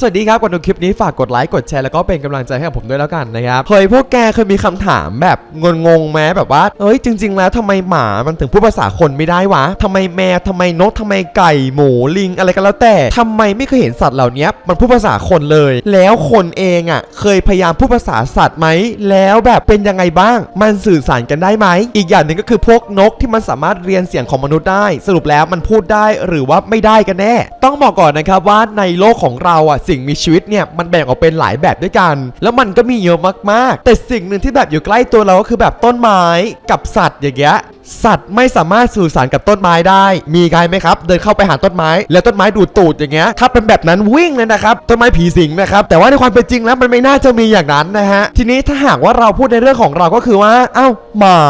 สวัสดีครับก่อนดูคลิปนี้ฝากกดไลค์กดแชร์แล้วก็เป็นกำลังใจให้กับผมด้วยแล้วกันนะครับเคยพวกแกเคยมีคำถามแบบงงๆไหมแบบว่าเอ้ยจริง ๆ แล้วทำไมหมามันถึงพูดภาษาคนไม่ได้วะทำไมแมวทำไมนกทำไมไก่หมูลิงอะไรก็แล้วแต่ทำไมไม่เคยเห็นสัตว์เหล่านี้มันพูดภาษาคนเลย แล้วคนเองอะ เคยพยายามพูดภาษาสัตว์ไหมแล้วแบบเป็นยังไงบ้าง มันสื่อสารกันได้ไหมอีกอย่างหนึ่งก็คือพวกนกที่มันสามารถเรียนเสียงของมนุษย์ได้ สรุปแล้วมันพูดได้หรือว่าไม่ได้กันแน่ ต้องบอกก่อนนะครับว่าในโลกของเราอะสิ่งมีชีวิตเนี่ยมันแบ่งออกเป็นหลายแบบด้วยกัน แล้วมันก็มีเยอะมากๆ แต่สิ่งหนึ่งที่แบบอยู่ใกล้ตัวเราก็คือแบบต้นไม้กับสัตว์อย่างเงี้ยสัตว์ไม่สามารถสื่อสารกับต้นไม้ได้ มีใครไหมครับ เดินเข้าไปหาต้นไม้ แล้วต้นไม้ดูดตูดอย่างเงี้ย ถ้าเป็นแบบนั้นวิ่งเลยนะครับ ต้นไม้ผีสิงนะครับ แต่ว่าในความเป็นจริงแล้วมันไม่น่าจะมีอย่างนั้นนะฮะ ทีนี้ถ้าหากว่าเราพูดในเรื่องของเราก็คือว่า เอ้า หมา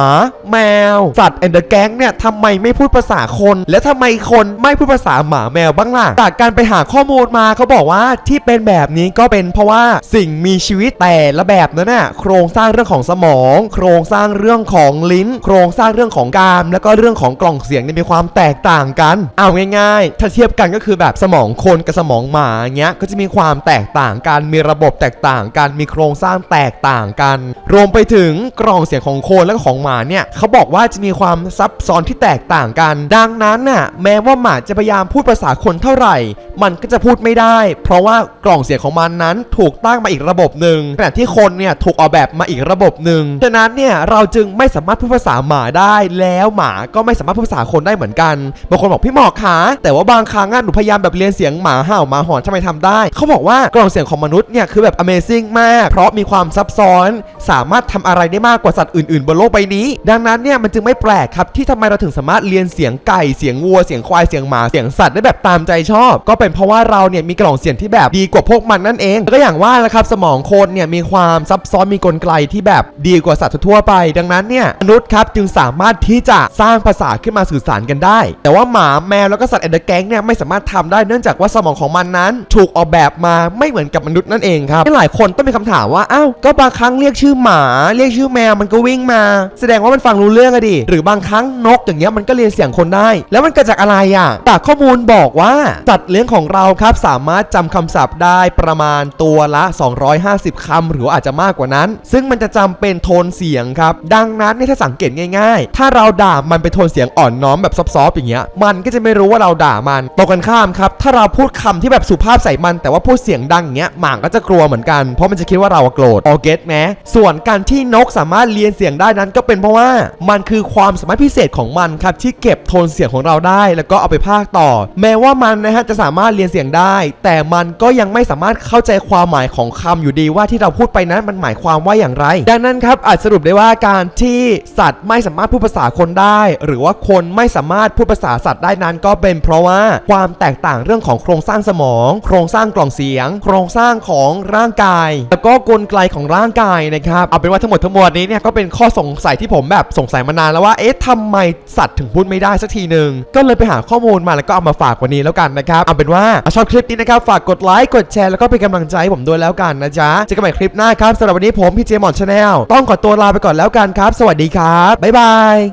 แมว สัตว์แอนเดอร์แก๊งเนี่ยทำไมไม่พูดภาษาคน และทำไมคนไม่พูดภาษาหมาแมวบ้างล่ะ จากการไปหาข้อมูลมาเขาบอกว่าที่เป็นแบบนี้ก็เป็นเพราะว่าสิ่งมีชีวิตแต่ละแบบนั้นน่ะ โครงสร้างเรื่องของสมอง โครงสร้างเรื่องของลิ้น โครงสร้างเรื่องของกาม แล้วก็เรื่องของกล่องเสียงเนี่ยมีความแตกต่างกัน เอาง่ายๆ ถ้าเทียบกันก็คือแบบสมองคนกับสมองหมาเงี้ยก็จะมีความแตกต่างกันมีระบบแตกต่างกันมีโครงสร้างแตกต่างกัน รวมไปถึงกล่องเสียงของคนและของหมาเนี่ยเขาบอกว่าจะมีความซับซ้อนที่แตกต่างกัน ดังนั้นน่ะแม้ว่าหมาจะพยายามพูดภาษาคนเท่าไหร่ มันก็จะพูดไม่ได้ เพราะว่ากล่องเสียงของมันนั้นถูกตั้งมาอีกระบบหนึ่งขณะที่คนเนี่ยถูกออกแบบมาอีกระบบหนึ่งฉะนั้นเนี่ยเราจึงไม่สามารถพูดภาษาหมาได้แล้วหมาก็ไม่สามารถพูดภาษาคนได้เหมือนกันบางคนบอกพี่หมอกขาแต่ว่าบางครั้งหนูพยายามแบบเรียนเสียงหมาเห่าหมาหอนทำไมทำได้ เขาบอกว่ากล่องเสียงของมนุษย์เนี่ยคือแบบ Amazing มาก เพราะมีความซับซ้อน สามารถทำอะไรได้มากกว่าสัตว์อื่นๆ บนโลกใบนี้ ดังนั้นเนี่ยมันจึงไม่แปลกครับที่ทำไมเราถึงสามารถเรียนเสียงไก่เสียงวัวเสียงควายเสียงหมาเสียงสัตว์ได้แบบตามใจชอบ ก็เป็นเพราะว่าเราเนี่ยมีกล่องเสียงที่แบบดีกว่าพวกมันนั่นเองแล้วก็อย่างว่านะครับสมองคนเนี่ยมีความซับซ้อนมีกลไกที่แบบดีกว่าสัตว์ทั่วไป ดังนั้นเนี่ยมนุษย์ครับจึงสามารถที่จะสร้างภาษาขึ้นมาสื่อสารกันได้ แต่ว่าหมาแมวแล้วก็สัตว์แอนเดอร์แก๊งเนี่ยไม่สามารถทำได้เนื่องจากว่าสมองของมันนั้น ถูกออกแบบมาไม่เหมือนกับมนุษย์นั่นเองครับหลายคนต้องมีคำถามว่าอ้าวก็บางครั้งเรียกชื่อหมาเรียกชื่อแมวมันก็วิ่งมา แสดงว่ามันฟังรู้เรื่องอะดิหรือบางครั้งนกอย่างเงี้ยมันก็เรียนเสียงคนได้ แล้วมันเกิดจากอะไรอะจากข้อมูลบอกว่าสัตว์เลี้ยงของเราครับสามารถจำคำศัพท์ได้ประมาณตัวละ 250คำหรืออาจจะมากกว่านั้น ซึ่งมันจะจำเป็นโทนเสียงครับ ดังนั้นถ้าสังเกตง่ายๆ ถ้าเราด่ามันเป็นโทนเสียงอ่อนน้อมแบบซอฟๆอย่างเงี้ย มันก็จะไม่รู้ว่าเราด่ามันตรงกันข้ามครับ ถ้าเราพูดคำที่แบบสุภาพใส่มัน แต่ว่าพูดเสียงดังเงี้ยหมาก็จะกลัวเหมือนกัน เพราะมันจะคิดว่าเราโกรธออเกตไหมส่วนการที่นกสามารถเรียนเสียงได้นั้นก็เป็นเพราะว่ามันคือความสามารถพิเศษของมันครับที่เก็บโทนเสียงของเราได้ แล้วก็เอาไปพากต่อ แม้ว่ามันนะฮะจะสามารถเรียนเสียงได้ แต่มันก็ยังไม่สามารถเข้าใจความหมายของคำอยู่ดีว่าที่เราพูดไปนั้นมันหมายความว่าอย่างไร ดังนั้นครับอาจสรุปได้ว่าการที่สัตว์ไม่สามารถพูดภาษาคนได้ หรือว่าคนไม่สามารถพูดภาษาสัตว์ได้นั้นก็เป็นเพราะว่าความแตกต่างเรื่องของโครงสร้างสมอง โครงสร้างกล่องเสียง โครงสร้างของร่างกาย แล้วก็กลไกของร่างกายนะครับเอาเป็นว่าทั้งหมดทั้งมวลนี้เนี่ยก็เป็นข้อสงสัยที่ผมแบบสงสัยมานานแล้วว่าเอ๊ะทำไมสัตว์ถึงพูดไม่ได้สักทีหนึ่งก็เลยไปหาข้อมูลมาแล้วก็เอามาฝากวันนี้แล้วกันนะครับเอาเป็นว่าชอบคลิปนี้นะครับฝากกดไลค์กดแชร์แล้วก็เป็นกำลังใจผมด้วยแล้วกันนะจ๊ะเจอกันใหม่คลิปหน้าครับสำหรับวันนี้ผมพี่เจมอนชาแนลต้องขอตัวลาไปก่อนแล้วกันครับ สวัสดีครับบ๊ายบาย